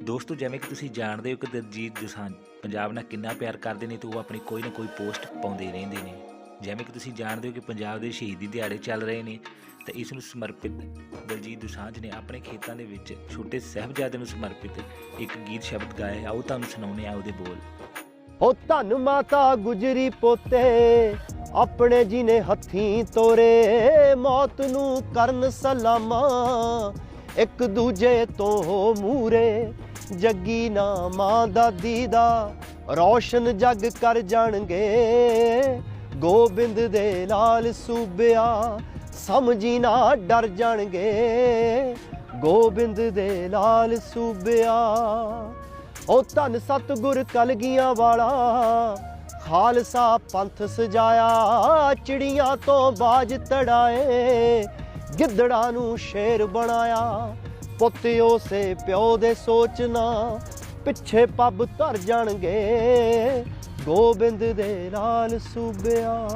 ਦੋਸਤੋ, ਜਿਵੇਂ ਕਿ ਤੁਸੀਂ ਜਾਣਦੇ ਹੋ ਕਿ ਦਲਜੀਤ ਦੁਸਾਂਝ ਪੰਜਾਬ ਨਾਲ ਕਿੰਨਾ ਪਿਆਰ ਕਰਦੇ ਨੇ ਤੇ ਉਹ ਆਪਣੀ ਕੋਈ ਨਾ ਕੋਈ ਪੋਸਟ ਪਾਉਂਦੇ ਰਹਿੰਦੇ ਨੇ। ਜਿਵੇਂ ਕਿ ਤੁਸੀਂ ਜਾਣਦੇ ਹੋ ਕਿ ਪੰਜਾਬ ਦੇ ਸ਼ਹੀਦੀ ਦਿਹਾੜੇ ਚੱਲ ਰਹੇ ਨੇ, ਤੇ ਇਸ ਨੂੰ ਸਮਰਪਿਤ ਦਲਜੀਤ ਦੋਸਾਂਝ ਨੇ ਆਪਣੇ ਖੇਤਾਂ ਦੇ ਵਿੱਚ ਛੋਟੇ ਸਾਹਿਬਜ਼ਾਦੇ ਨੂੰ ਸਮਰਪਿਤ ਇੱਕ ਗੀਤ ਸ਼ਬਦ ਗਾਇਆ ਆਓ ਤੁਹਾਨੂੰ ਸੁਣਾਉਂਦੇ ਆ ਉਹਦੇ ਬੋਲ। ਓ ਧੰਨ ਮਾਤਾ ਗੁਜਰੀ ਪੋਤੇ, ਆਪਣੇ ਜੀ ਨੇ ਹੱਥੀਂ ਤੋਰੇ, ਮੌਤ ਨੂੰ ਕਰਨ ਸਲਾਮਾ, ਇੱਕ ਦੂਜੇ ਤੋਂ ਮੂਰੇ ਜੱਗੀ ਨਾ ਮਾਂ ਦਾਦੀ ਦਾ ਰੌਸ਼ਨ ਜੱਗ ਕਰ ਜਾਣਗੇ। ਗੋਬਿੰਦ ਦੇ ਲਾਲ ਸੂਬਿਆ, ਸਮਝੀ ਨਾ ਡਰ ਜਾਣਗੇ। ਗੋਬਿੰਦ ਦੇ ਲਾਲ ਸੂਬਿਆ ਉਹ ਧੰਨ ਸਤਗੁਰ ਕਲਗੀਆਂ ਵਾਲਾ, ਖਾਲਸਾ ਪੰਥ ਸਜਾਇਆ, ਚਿੜੀਆਂ ਤੋਂ ਬਾਜ ਤੜਾਏ। ਗਿੱਦੜਾਂ ਨੂੰ ਸ਼ੇਰ ਬਣਾਇਆ। ਪੁੱਤ ਉਸੇ ਪਿਓ ਦੇ ਸੋਚਣਾ, ਪਿੱਛੇ ਪੱਬ ਧਰ ਜਾਣਗੇ। ਗੋਬਿੰਦ ਦੇ ਲਾਲ ਸੂਬਿਆ।